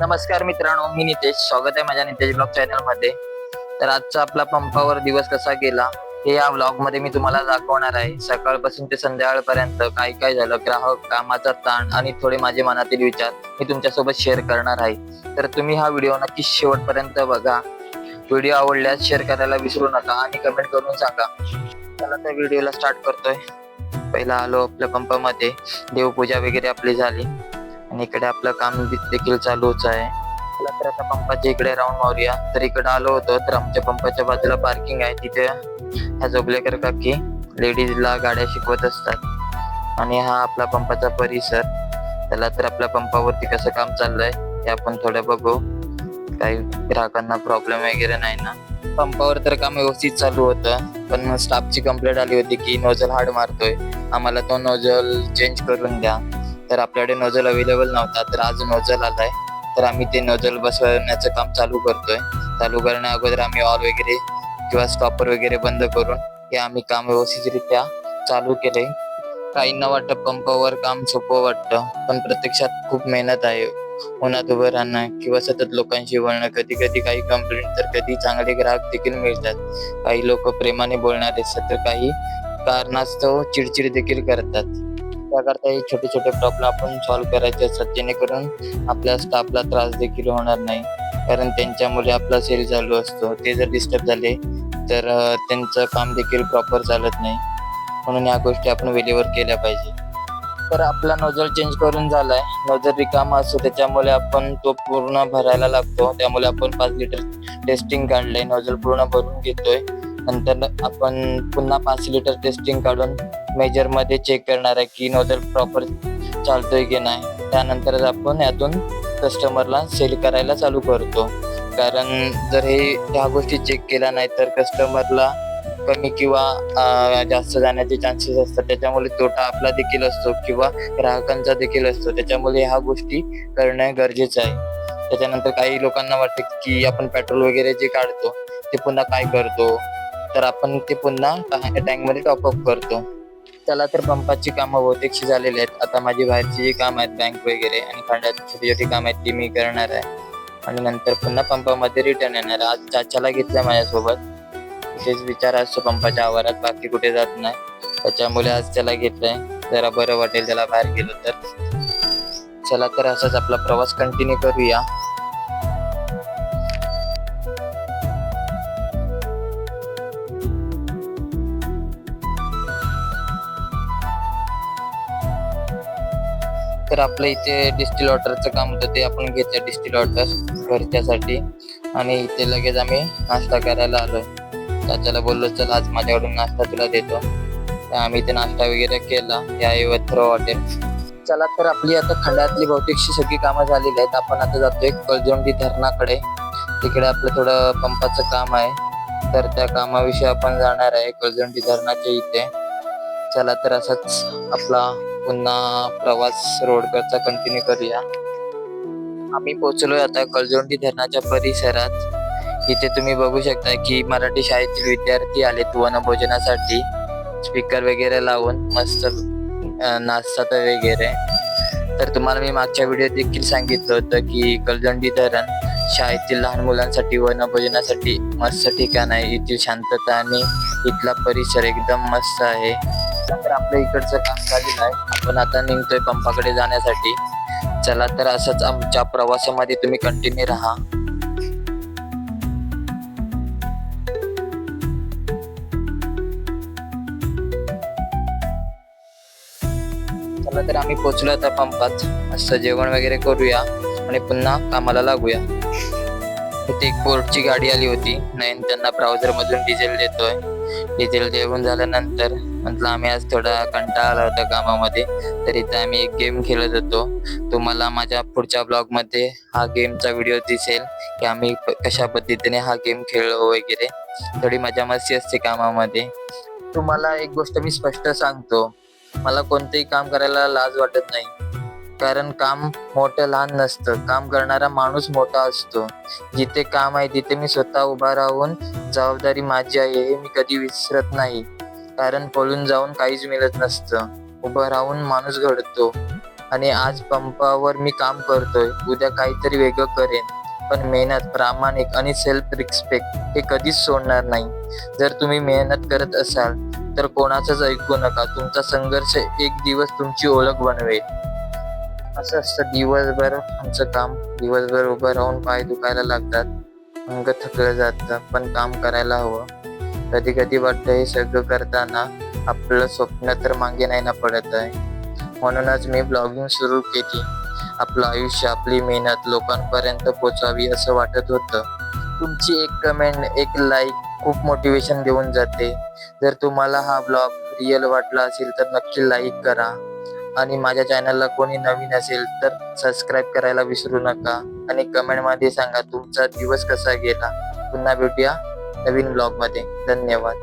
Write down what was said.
नमस्कार मित्रांनो मी नितेश. स्वागत आहे माझ्या नितेश ब्लॉग चॅनलमध्ये तर आजचा आपला पंपावर दिवस कसा गेला हे या ब्लॉगमध्ये मी तुम्हाला दाखवणार आहे. सकाळपासून ते संध्याकाळपर्यंत काय काय झालं ग्राहक कामाचा ताण आणि थोडे माझे मनातील विचार मी तुमच्यासोबत शेअर करणार आहे. तर तुम्ही हा व्हिडिओ नक्की शेवटपर्यंत बघा. व्हिडिओ आवडल्यास शेअर करायला विसरू नका आणि कमेंट करून सांगा. चला तर व्हिडिओला स्टार्ट करतोय. पहिला आलो आपल्या पंपामध्ये. देवपूजा वगैरे आपली झाली. आणि इकडे आपलं काम देखील चालूच आहे. चला तर आता पंपाच्या इकडे राऊंड मारूया. तर इकडे आलो होतो तर आमच्या पंपाच्या बाजूला पार्किंग आहे. तिथे ह्या जोगलेकर काकी. लेडीजला गाड्या शिकवत असतात. आणि हा आपला पंपाचा परिसर. त्याला तर आपल्या पंपावरती कसं काम चाललंय हे आपण थोडं बघू. काही ग्राहकांना प्रॉब्लेम वगैरे नाही ना. पंपावर तर काम व्यवस्थित चालू होतं. पण स्टाफची कंप्लेंट आली होती की नोझल हार्ड मारतोय. आम्हाला तो नोझल चेंज करून द्या. तर आपल्याकडे नोजल अवेलेबल नव्हता तर आज नोजल आलाय. तर आम्ही ते नोजल बसवण्याचं काम चालू करतोय. चालू करण्या अगोदर आम्ही ऑल वगैरे किंवा स्टॉपर वगैरे बंद करून हे आम्ही काम व्यवस्थितरित्या चालू केले. काहींना वाटतं पंपावर काम सोपं वाटतं पण प्रत्यक्षात खूप मेहनत आहे. उन्हात उभं राहणं किंवा सतत लोकांशी बोलणं कधी कधी काही कंप्लेंट तर कधी चांगले ग्राहक देखील मिळतात. काही लोक प्रेमाने बोलणारे असतात तर काही कारणास्तव चिडचिड देखील करतात. त्याकरता हे छोटे छोटे प्रॉब्लेम आपण सॉल्व्ह करायचे असतात जेणेकरून आपल्या स्टाफला त्रास देखील होणार नाही. कारण त्यांच्यामुळे आपला सेल चालू असतो. ते जर डिस्टर्ब झाले तर त्यांचं काम देखील प्रॉपर चालत नाही. म्हणून या गोष्टी आपण वेळेवर केल्या पाहिजे. तर आपला नोजल चेंज करून झालाय. नोजल रिकामा असतो त्याच्यामुळे आपण तो पूर्ण भरायला लागतो. त्यामुळे आपण पाच लिटर टेस्टिंग काढलंय. नोजल पूर्ण भरून घेतोय. नंतर आपण पुन्हा पाच लिटर टेस्टिंग काढून मेजरमध्ये चेक करणार आहे की नोझल प्रॉपर चालतोय की नाही. त्यानंतरच आपण यातून कस्टमरला सेल करायला चालू करतो. कारण जर हे ह्या गोष्टी चेक केल्या नाही तर कस्टमरला कमी किंवा जास्त जाण्याचे चान्सेस असतात. त्याच्यामुळे तोटा आपला देखील असतो किंवा ग्राहकांचा देखील असतो. त्याच्यामुळे ह्या गोष्टी करणं गरजेचं आहे. त्याच्यानंतर काही लोकांना वाटतं की आपण पेट्रोल वगैरे जे काढतो ते पुन्हा काय करतो? तर आपण ते पुन्हा टँकमध्ये टॉपअप करतो. त्याला तर पंपाची कामं बहुतेकशी झालेली आहेत. आता माझी बाहेरची जी काम आहेत बँक वगैरे आणि खंडात छोटी छोटी कामं आहेत ती मी करणार आहे. आणि नंतर पुन्हा पंपामध्ये रिटर्न येणार आज चाचाला घेतलं माझ्यासोबत. तेच विचार असतो पंपाच्या आवारात बाकी कुठे जात नाही. त्याच्यामुळे आज त्याला घेतलंय. जरा बरं वाटेल त्याला बाहेर गेलो तर. चला तर असाच आपला प्रवास कंटिन्यू करूया. तर आपलं इथे डिस्टिल वॉटरचं काम होतं ते आपण घेतलं डिस्टिल वॉटर घरच्यासाठी. आणि इथे लगेच आम्ही नाश्ता करायला आलो त्याच्याला बोललो चल आज माझ्याकडून नाश्ता तुला देतो. तर आम्ही इथे नाश्ता वगैरे केला या यवत्र हॉटेल. चला तर आपली आता खंडातली बहुतेकशी सगळी कामं झालेली आहेत. आपण आता जातोय कळजोंडी धरणाकडे. तिकडे आपलं थोडं पंपाचं काम आहे. तर त्या कामाविषयी आपण जाणार आहे कळजोंडी धरणाच्या इथे. चला तर असाच आपला पुन्हा प्रवास रोडकडचा कंटिन्यू करूया. आम्ही पोहोचलोय आता कळजोंडी धरणाच्या परिसरात. इथे तुम्ही बघू शकता की मराठी शाळेतील विद्यार्थी आलेत वनभोजनासाठी. स्पीकर वगैरे लावून मस्त नाचतात वगैरे. तर तुम्हाला मी मागच्या व्हिडिओ देखील सांगितलं होतं की कलजंडी धरण शाळेतील लहान मुलांसाठी वनभोजनासाठी मस्त ठिकाण आहे. येथील शांतता आणि इथला परिसर एकदम मस्त आहे. तर आपल्या इकडचं काम झालेलं आहे. आपण आता निघतोय पंपाकडे जाण्यासाठी. चला तर असंच आमच्या प्रवासामध्ये तुम्ही कंटिन्यू राहा. चला तर आम्ही पोचलो आता पंपात. असं जेवण वगैरे करूया आणि पुन्हा कामाला लागूया. इथे एक पोर्टची गाडी आली होती. नयन त्यांना ब्राउझर मधून डिझेल देतोय. डिझेल देऊन झाल्यानंतर म्हटलं आम्ही आज थोडा कंटाळा आला होता कामामध्ये तर इथे आम्ही एक गेम खेळत होतो. तुम्हाला माझ्या पुढच्या ब्लॉगमध्ये हा गेमचा व्हिडिओ दिसेल की आम्ही कशा पद्धतीने हा गेम खेळलो वगैरे. थोडी मजा मस्ती असते कामामध्ये. तुम्हाला एक गोष्ट मी स्पष्ट सांगतो. मला कोणतेही काम करायला लाज वाटत नाही. कारण काम मोठं लहान नसतं. काम करणारा माणूस मोठा असतो. जिथे काम आहे तिथे मी स्वतः उभा राहून जबाबदारी माझी आहे हे मी कधी विसरत नाही. कारण पळून जाऊन काहीच मिळत नसतं. उभं राहून माणूस घडतो. आणि आज पंपावर मी काम करतोय. उद्या काहीतरी वेगळं करेन. पण मेहनत प्रामाणिक आणि सेल्फ रिस्पेक्ट हे कधीच सोडणार नाही. जर तुम्ही मेहनत करत असाल तर कोणाचंच ऐकू नका. तुमचा संघर्ष एक दिवस तुमची ओळख बनवेल. असं असतं. दिवसभर आमचं काम. दिवसभर उभं राहून पाय दुखायला लागतात. अंग थकलं जातं. पण काम करायला हवं. कधी कधी वाटतं हे सगळं करताना आपलं स्वप्न तर मागे नाही ना पडत आहे. म्हणूनच मी ब्लॉगिंग सुरू केली. आपलं आयुष्य आपली मेहनत लोकांपर्यंत पोचावी असं वाटत होतं. तुमची एक कमेंट एक लाईक खूप मोटिवेशन देऊन जाते. जर तुम्हाला हा ब्लॉग रिअल वाटला असेल तर नक्की लाईक करा. आणि माझ्या चॅनलला कोणी नवीन असेल तर सबस्क्राईब करायला विसरू नका. आणि कमेंटमध्ये सांगा तुमचा दिवस कसा गेला. पुन्हा भेटूया. नवीन ब्लॉगमध्ये. धन्यवाद.